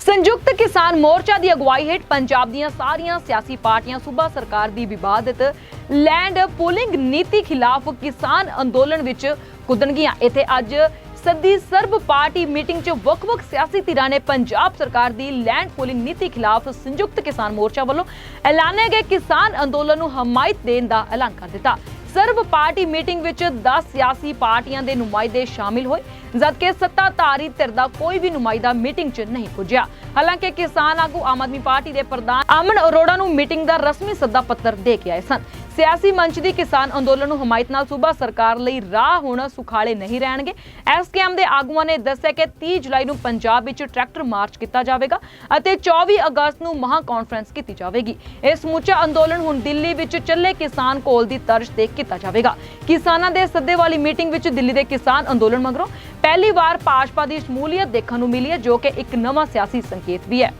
ਸੰਯੁਕਤ ਕਿਸਾਨ ਮੋਰਚਾ ਦੀ ਅਗਵਾਈ ਹੇਠ ਪੰਜਾਬ ਦੀਆਂ ਸਾਰੀਆਂ ਸਿਆਸੀ ਪਾਰਟੀਆਂ ਸੂਬਾ ਸਰਕਾਰ ਦੀ ਵਿਵਾਦਿਤ ਲੈਂਡ ਪੂਲਿੰਗ ਨੀਤੀ ਖਿਲਾਫ ਕਿਸਾਨ ਅੰਦੋਲਨ ਵਿੱਚ ਕੁੱਦਣਗੀਆਂ। ਇੱਥੇ ਅੱਜ ਸੱਦੀ ਸਰਬ ਪਾਰਟੀ ਮੀਟਿੰਗ 'ਚ ਵੱਖ-ਵੱਖ ਸਿਆਸੀ ਧਿਰਾਂ ਨੇ ਪੰਜਾਬ ਸਰਕਾਰ ਦੀ ਲੈਂਡ ਪੂਲਿੰਗ ਨੀਤੀ ਖਿਲਾਫ ਸੰਯੁਕਤ ਕਿਸਾਨ ਮੋਰਚਾ ਵੱਲੋਂ ਐਲਾਨੇ ਗਏ ਕਿਸਾਨ ਅੰਦੋਲਨ ਨੂੰ ਹਮਾਇਤ ਦੇਣ ਦਾ ਐਲਾਨ ਕਰ ਦਿੱਤਾ। ਸਰਵ ਪਾਰਟੀ ਮੀਟਿੰਗ ਵਿੱਚ 10 ਸਿਆਸੀ ਪਾਰਟੀਆਂ ਦੇ ਨੁਮਾਇੰਦੇ ਸ਼ਾਮਿਲ ਹੋਏ, ਜਦਕਿ ਸੱਤਾਧਾਰੀ ਧਿਰ ਦਾ ਕੋਈ ਵੀ ਨੁਮਾਇੰਦਾ ਮੀਟਿੰਗ 'ਚ ਨਹੀਂ ਪੁੱਜਿਆ। ਹਾਲਾਂਕਿ ਕਿਸਾਨ ਆਗੂ ਆਮ ਆਦਮੀ ਪਾਰਟੀ ਦੇ ਪ੍ਰਧਾਨ ਅਮਨ ਅਰੋੜਾ ਨੂੰ ਮੀਟਿੰਗ ਦਾ ਰਸਮੀ ਸੱਦਾ ਪੱਤਰ ਦੇ ਕੇ ਆਏ ਸਨ। ਸਿਆਸੀ ਮੰਚ ਦੀ ਕਿਸਾਨ ਅੰਦੋਲਨ ਨੂੰ ਹਮਾਇਤ ਨਾਲ ਸੂਬਾ ਸਰਕਾਰ ਲਈ ਰਾਹ ਹੁਣ ਸੁਖਾਲੇ ਨਹੀਂ ਰਹਿਣਗੇ। ਐਸਕੇਐਮ ਦੇ ਆਗੂਆਂ ਨੇ ਦੱਸਿਆ ਕਿ 30 ਜੁਲਾਈ ਨੂੰ ਪੰਜਾਬ ਵਿੱਚ ਟਰੈਕਟਰ ਮਾਰਚ ਕੀਤਾ ਜਾਵੇਗਾ ਅਤੇ 24 ਅਗਸਤ ਨੂੰ ਮਹਾ ਕਾਨਫਰੰਸ ਕੀਤੀ ਜਾਵੇਗੀ। ਇਹ ਸਮੁੱਚਾ ਅੰਦੋਲਨ ਹੁਣ ਦਿੱਲੀ ਵਿੱਚ ਚੱਲੇ ਕਿਸਾਨ ਕੋਲ ਦੀ ਤਰਜ਼ ਤੇ ਕੀਤਾ ਜਾਵੇਗਾ। ਕਿਸਾਨਾਂ ਦੇ ਸੱਦੇ ਵਾਲੀ ਮੀਟਿੰਗ ਵਿੱਚ ਦਿੱਲੀ ਦੇ ਕਿਸਾਨ ਅੰਦੋਲਨ ਮਗਰੋਂ ਪਹਿਲੀ ਵਾਰ ਭਾਜਪਾ ਦੀ ਸ਼ਮੂਲੀਅਤ ਦੇਖਣ ਨੂੰ ਮਿਲੀ ਹੈ, ਜੋ ਕਿ ਇੱਕ ਨਵਾਂ ਸਿਆਸੀ ਸੰਕੇਤ ਵੀ ਹੈ।